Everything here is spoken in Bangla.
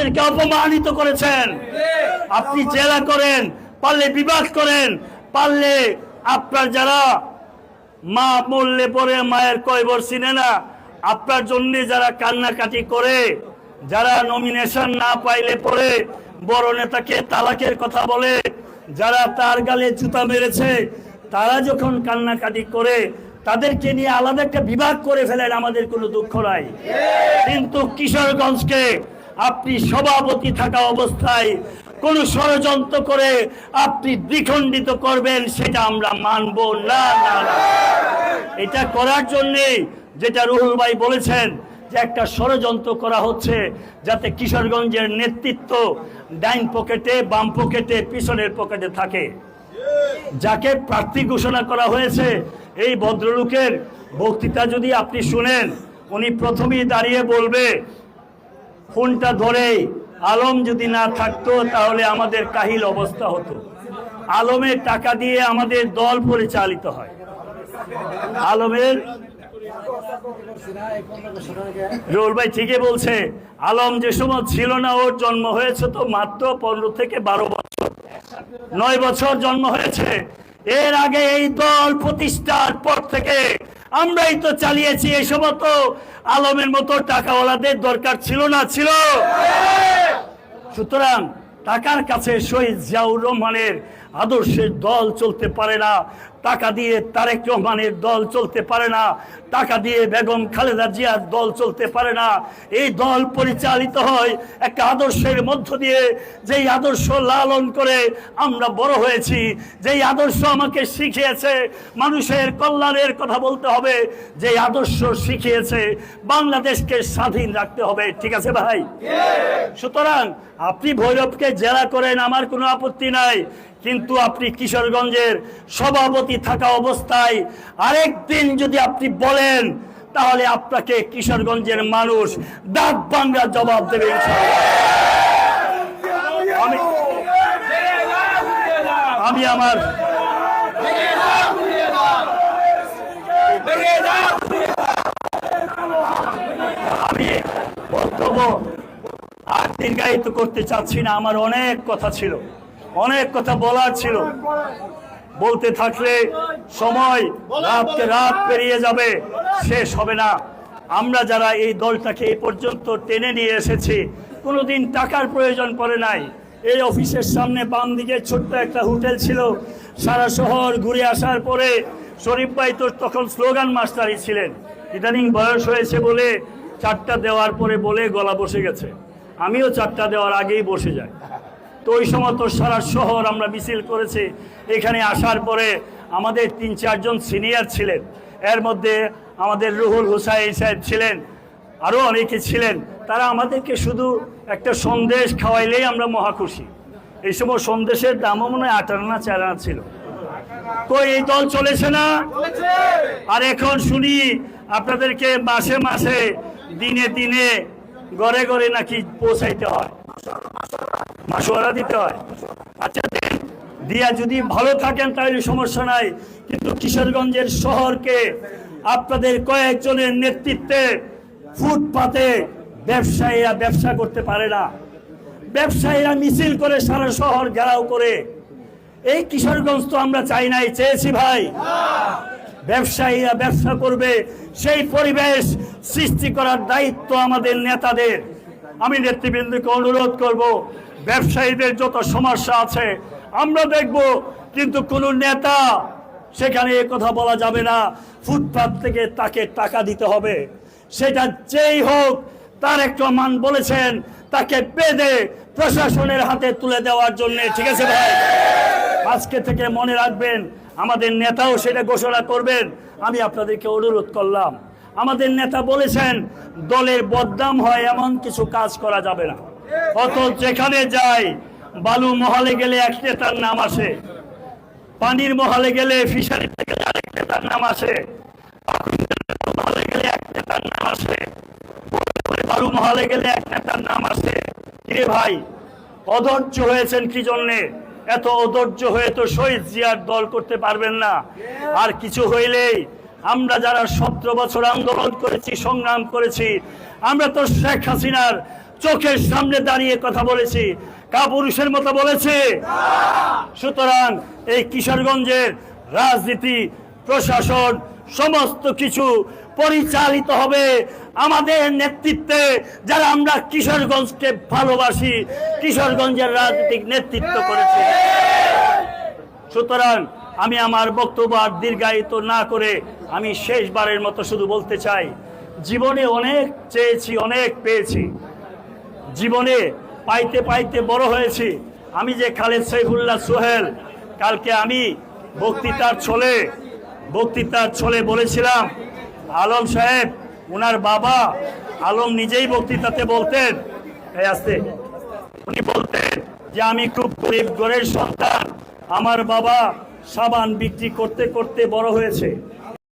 আমাদেরকে অপমানিত করেছেন। আপনি জেলা করেন, পারলে বিবাদ করেন, পারলে আপনার যারা মা মরলে পরে মায়ের কয়বর চিনে না, আপনার জন্য যারা কান্নাকাটি করে, যারা নমিনেশন না পাইলে পরে বড় নেতাকে তালাকের কথা বলে, যারা তার গালে জুতা মেরেছে, তারা যখন কান্নাকাটি করে, তাদেরকে নিয়ে আলাদা একটা বিভাগ করে ফেলেন, আমাদের কোনো দুঃখ নাই। কিন্তু কিশোরগঞ্জকে আপনি সভাপতি থাকা অবস্থায় কোন ষড়যন্ত্র করে আপনি দ্বিখণ্ডিত করবেন, সেটা আমরা মানব না না। এটা করার জন্যে যেটা রুহুল ভাই বলেছেন যে একটা ষড়যন্ত্র করা হচ্ছে যাতে কিশোরগঞ্জের নেতৃত্ব ডাইন পকেটে, বাম পকেটে, পিছনের পকেটে থাকে। যাকে প্রার্থী ঘোষণা করা হয়েছে, এই ভদ্রলোকের বক্তৃতা যদি আপনি শুনেন, উনি প্রথমেই দাঁড়িয়ে বলবে ফোনটা ধরে আলম যদি না থাকতো, তাহলে আমাদের কাহিল অবস্থা হতো। আলমের টাকা দিয়ে আমাদের দল পরিচালিত হয়। আলমের রোল ভাই ঠিকই বলছে, আলম যে সময় ছিল না, ওর জন্ম হয়েছে তো মাত্র পনেরো থেকে বারো বছর। নয় বছর জন্ম হয়েছে। এর আগে এই দল প্রতিষ্ঠার পর থেকে আমরাই তো চালিয়েছি সময় তো আলমের মতো টাকাওয়ালাদের দরকার ছিল না, ছিল। সুতরাং টাকার কাছে শহীদ জিয়াউর রহমানের আদর্শের দল চলতে পারে না। টাকা দিয়ে তারেক রহমানের দল চলতে পারে না। টাকা দিয়ে বেগম খালেদা জিয়ার দল চলতে পারে না। এই দল পরিচালিত হয় একটা আদর্শের মধ্য দিয়ে। যেই আদর্শ লালন করে আমরা বড় হয়েছি, যেই আদর্শ আমাকে শিখিয়েছে, মানুষের কল্যাণের কথা বলতে হবে, যেই আদর্শ শিখিয়েছে, বাংলাদেশকে স্বাধীন রাখতে হবে। ঠিক আছে ভাই? সুতরাং আপনি ভৈরবকে জেলা করেন, আমার কোনো আপত্তি নাই। কিন্তু আপনি কিশোরগঞ্জের সভাপতি থাকা অবস্থায় আরেক দিন যদি আপনি বলেন, তাহলে আপনাকে কিশোরগঞ্জের মানুষ দাঁত বাংলা জবাব দেবে আমি আমি আমার আমি বক্তব্য আর দীর্ঘায়িত করতে চাচ্ছি না, আমার অনেক কথা ছিল। অনেক কথা বলার ছিল। বলতে থাকলে সময় রাতকে রাত পেরিয়ে যাবে, শেষ হবে না। আমরা যারা এই দলটাকে এই পর্যন্ত টেনে নিয়ে এসেছি, কোনোদিন টাকার প্রয়োজন পড়ে নাই। এই অফিসের সামনে বাম দিকে ছোট্ট একটা হোটেল ছিল। সারা শহর ঘুরে আসার পরে শরীফ ভাই তো তখন স্লোগান মাস্টারই ছিলেন। ইদানিং বয়স হয়েছে বলে চারটা দেওয়ার পরে বলে গলা বসে গেছে। আমিও চারটা দেওয়ার আগেই বসে যাই। তো ওই সময় তো সারা শহর আমরা মিছিল করেছি। এখানে আসার পরে আমাদের তিন চারজন সিনিয়র ছিলেন। এর মধ্যে আমাদের রুহুল হুসাইন সাহেব ছিলেন আরও অনেকে ছিলেন। তারা আমাদেরকে শুধু একটা সন্দেশ খাওয়াইলেই আমরা মহাখুশি এই সময় সন্দেশের দামও মনে হয় আট আনা চার আনা ছিল। তো এই দল চলেছে না? আর এখন শুনি আপনাদেরকে মাসে মাসে দিনে দিনে ঘরে ঘরে নাকি পৌঁছাইতে হয়। মাসোয়ারা দিতে হয়। আচ্ছা দিয়া যদি ভালো থাকেন তাহলে সমস্যা নাই, কিন্তু কিশোরগঞ্জের শহরকে আপনাদের কয়েকজনের নেতৃত্বে ফুটপাতে ব্যবসায়ীরা ব্যবসা করতে পারে না। ব্যবসায়ীরা মিছিল করে সারা শহর ঘেরাও করে। এই কিশোরগঞ্জ তো আমরা চাই নাই, চেয়েছি ভাই। ব্যবসায়ীরা ব্যবসা করবে, সেই পরিবেশ সৃষ্টি করার দায়িত্ব আমাদের নেতাদের। আমি নেতৃবৃন্দকে অনুরোধ করব, ব্যবসায়ীদের যত সমস্যা আছে, আমরা দেখব, কিন্তু কোন নেতা সেখানে কথা বলা যাবে না, ফুটপাত থেকে তাকে টাকা দিতে হবে। সেটা যেই হোক, তার একটা মান বলেছেন, তাকে বেঁধে প্রশাসনের হাতে তুলে দেওয়ার জন্য। ঠিক আছে ভাই? আজকে থেকে মনে রাখবেন, আমাদের নেতাও সেটা ঘোষণা করবেন। আমি আপনাদেরকে অনুরোধ করলাম। আমাদের নেতা বলেছেন, দলের বদনাম হয় এমন কিছু কাজ করা যাবে না। অত যেখানে যায় বালু মহলে গেলে এক নেতার নাম আসে। পানির মহলে গেলে ফিশারিতে গেলে আরেক নেতার নাম আসে। মহলে গেলে এক নেতার নাম আসে। বালু মহলে গেলে এক নেতার নাম আসে। কিরে ভাই, অধৈর্য হয়েছেন কি জন্যে? এত অধৈর্য হয়ে তো শহীদ জিয়ার দল করতে পারবেন না। আর কিছু হইলেই আমরা যারা সতেরো বছর আন্দোলন করেছি, সংগ্রাম করেছি, আমরা তো শেখ হাসিনার চোখের সামনে দাঁড়িয়ে কথা বলেছি। কাপুরুষের মতো বলেছি? সুতরাং এই কিশোরগঞ্জের রাজনীতি, প্রশাসন, সমস্ত কিছু পরিচালিত হবে আমাদের নেতৃত্বে। যারা আমরা কিশোরগঞ্জকে ভালোবাসি, কিশোরগঞ্জের রাজনৈতিক নেতৃত্ব করেছে। সুতরাং আমি আমার বক্তব্য আর দীর্ঘায়িত না করে আমি শেষবারের মতো শুধু বলতে চাই, জীবনে অনেক চেয়েছি, অনেক পেয়েছি। জীবনে পাইতে পাইতে বড় হয়েছি। আমি যে খালেদ সাইফুল্লাহ সোহেল, কালকে আমি বক্তৃতার ছলে বক্তৃতার ছলে বলেছিলাম, আলম সাহেব ওনার বাবা আলম নিজেই বক্তৃতাতে বলতেন আসতে, উনি বলতেন যে আমি খুব গরিব ঘরের সন্তান আমার বাবা সাবান বিক্রি করতে করতে বড় হয়েছে।